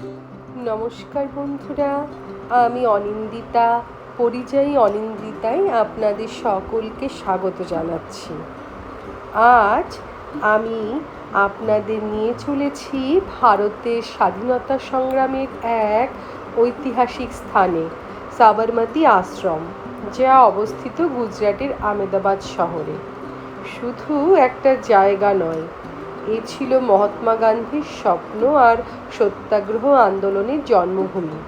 নমস্কার বন্ধুরা, আমি অনিন্দিতা, পরিযায়ী অনিন্দিতাই আপনাদের সকলকে স্বাগত জানাচ্ছি। আজ আমি আপনাদের নিয়ে চলেছি ভারতের স্বাধীনতা সংগ্রামের এক ঐতিহাসিক স্থানে, সাবরমতী আশ্রম, যা অবস্থিত গুজরাটের আমেদাবাদ শহরে। শুধু একটা জায়গা নয় এ ছিল মহাত্মা গান্ধীর স্বপ্ন আর সত্যাগ্রহ আন্দোলনের জন্মভূমি।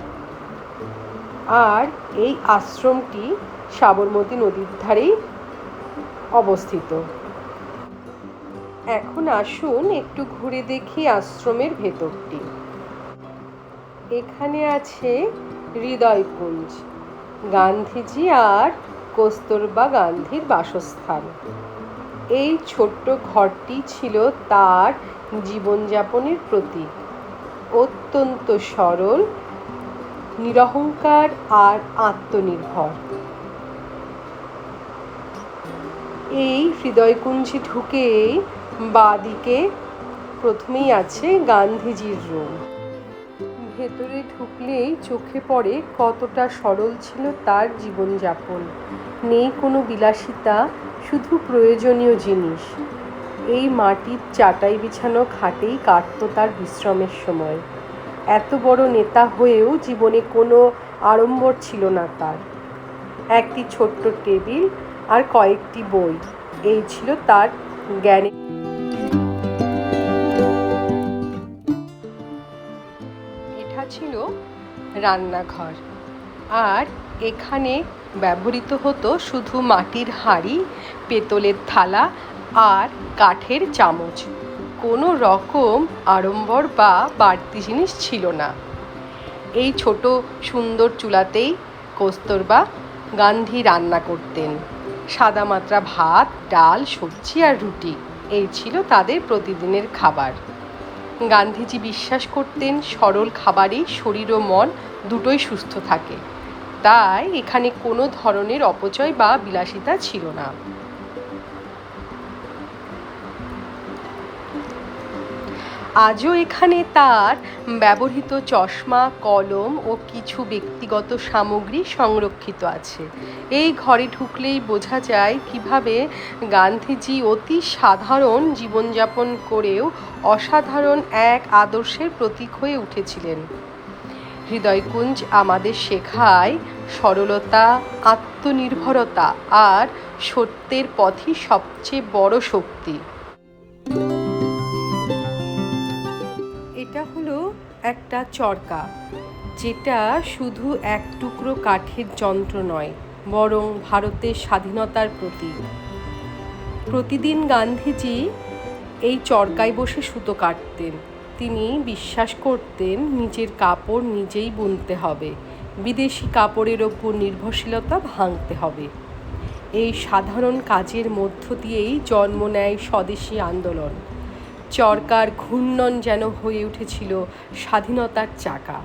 আর এই আশ্রমটি সাবরমতী নদীর ধারেই অবস্থিত। এখন আসুন একটু ঘুরে দেখি আশ্রমের ভেতরটি। এখানে আছে হৃদয়কুঞ্জ। গান্ধীজি আর কস্তুরবা গান্ধীর বাসস্থান। এই ছোট্ট ঘরটি ছিল তার জীবনযাপনের প্রতীক। অত্যন্ত সরল, নিরহংকার আর আত্মনির্ভর। এই হৃদয়কুঞ্জে ঢুকেই বাদিকে প্রথমেই আছে গান্ধীজির রুম ভেতরে ঢুকলেই চোখে পড়ে কতটা সরল ছিল তার জীবনযাপন। নেই কোনো বিলাসিতা শুধু প্রয়োজনীয় জিনিস। এই মাটির চাটাই বিছানো খাটেই কাটতো তার বিশ্রামের সময়। এত বড় নেতা হয়েও জীবনে কোনো আড়ম্বর ছিল না তার। একটি ছোট্ট টেবিল আর কয়েকটি বই, এই ছিল তার জ্ঞানের এটা ছিল রান্নাঘর। আর এখানে ব্যবহৃত হতো শুধু মাটির হাঁড়ি, পেতলের থালা আর কাঠের চামচ। কোনো রকম আড়ম্বর বা বাড়তি জিনিস ছিল না। এই ছোট সুন্দর চুলাতেই কস্তুরবা গান্ধী রান্না করতেন। সাদামাত্রা ভাত, ডাল, সবজি আর রুটি, এই ছিল তাদের প্রতিদিনের খাবার। গান্ধীজি বিশ্বাস করতেন, সরল খাবারই শরীর ও মন দুটোই সুস্থ থাকে। তাই এখানে কোনো ধরনের অপচয় বা বিলাসিতা ছিল না। আজও এখানে তার ব্যবহৃত চশমা, কলম ও কিছু ব্যক্তিগত সামগ্রী সংরক্ষিত আছে। এই ঘরে ঢুকলেই বোঝা যায় কীভাবে গান্ধীজি অতি সাধারণ জীবনযাপন করেও অসাধারণ এক আদর্শের প্রতীক হয়ে উঠেছিলেন। হৃদয়কুঞ্জ আমাদের শেখায় সরলতা, আত্মনির্ভরতা আর সত্যের পথই সবচেয়ে বড় শক্তি। এটা হলো একটা চরকা, যেটা শুধু এক টুকরো কাঠের যন্ত্র নয়, বরং ভারতের স্বাধীনতার প্রতীক। প্রতিদিন গান্ধীজি এই চরকায় বসে সুতো কাটতেন। তিনি বিশ্বাস করতেন নিজের কাপড় নিজেই বুনতে হবে। বিদেশি কাপড়ের ওপর নির্ভরশীলতা ভাঙতে হবে। এই সাধারণ কাজের মধ্য দিয়েই জন্ম নেয় স্বদেশী আন্দোলন। চরকার ঘূর্ণন যেন হয়ে উঠেছিল স্বাধীনতার চাকা।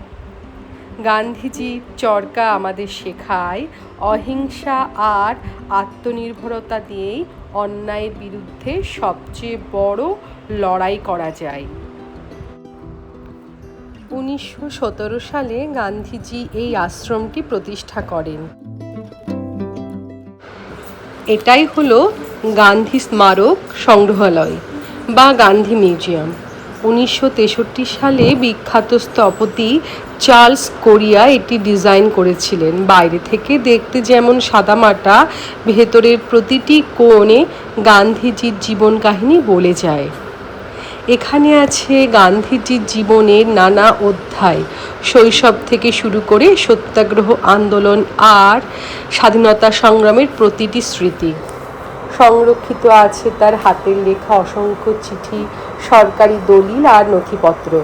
গান্ধীজি চরকা আমাদের শেখায়, অহিংসা আর আত্মনির্ভরতা দিয়েই অন্যায়ের বিরুদ্ধে সবচেয়ে বড় লড়াই করা যায়। উনিশশো সতেরো সালে গান্ধীজি এই আশ্রমটি প্রতিষ্ঠা করেন। এটাই হলো গান্ধী স্মারক সংগ্রহালয় বা গান্ধী মিউজিয়াম। উনিশশো তেষট্টি সালে বিখ্যাত স্থপতি চার্লস কোরিয়া এটি ডিজাইন করেছিলেন। বাইরে থেকে দেখতে যেমন সাদামাটা, ভেতরের প্রতিটি কোণে গান্ধীজির জীবন কাহিনী বলে যায়। এখানে আছে গান্ধীজির জীবনের নানা অধ্যায়। শৈশব থেকে শুরু করে সত্যাগ্রহ আন্দোলন আর স্বাধীনতা সংগ্রামের প্রতিটি স্মৃতি। সংরক্ষিত আছে তার হাতের লেখা অসংখ্য চিঠি, সরকারি দলিল আর নথিপত্র,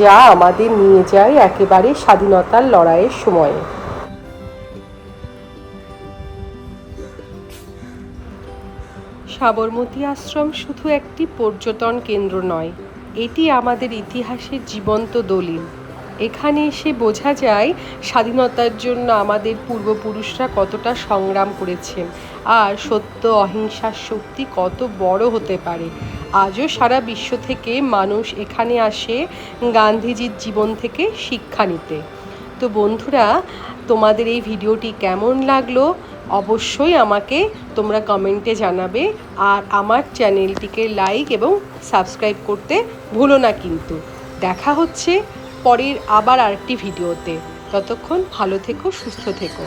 যা আমাদের নিয়ে যায় একেবারে স্বাধীনতার লড়াইয়ের সময়ে। সাবরমতী আশ্রম শুধু একটি পর্যটন কেন্দ্র নয়, এটি আমাদের ইতিহাসের জীবন্ত দলিল। এখানে এসে বোঝা যায় স্বাধীনতার জন্য আমাদের পূর্বপুরুষরা কতটা সংগ্রাম করেছেন আর সত্য, অহিংসার শক্তি কত বড় হতে পারে। আজও সারা বিশ্ব থেকে মানুষ এখানে আসে গান্ধীজির জীবন থেকে শিক্ষা নিতে। তো বন্ধুরা, তোমাদের এই ভিডিওটি কেমন লাগল? অবশ্যই আমাকে তোমরা কমেন্টে জানাবে আর আমার চ্যানেলটিকে লাইক এবং সাবস্ক্রাইব করতে ভুলো না কিন্তু। দেখা হচ্ছে পরের আবার আরেকটি ভিডিওতে। ততক্ষণ ভালো থেকো, সুস্থ থেকো।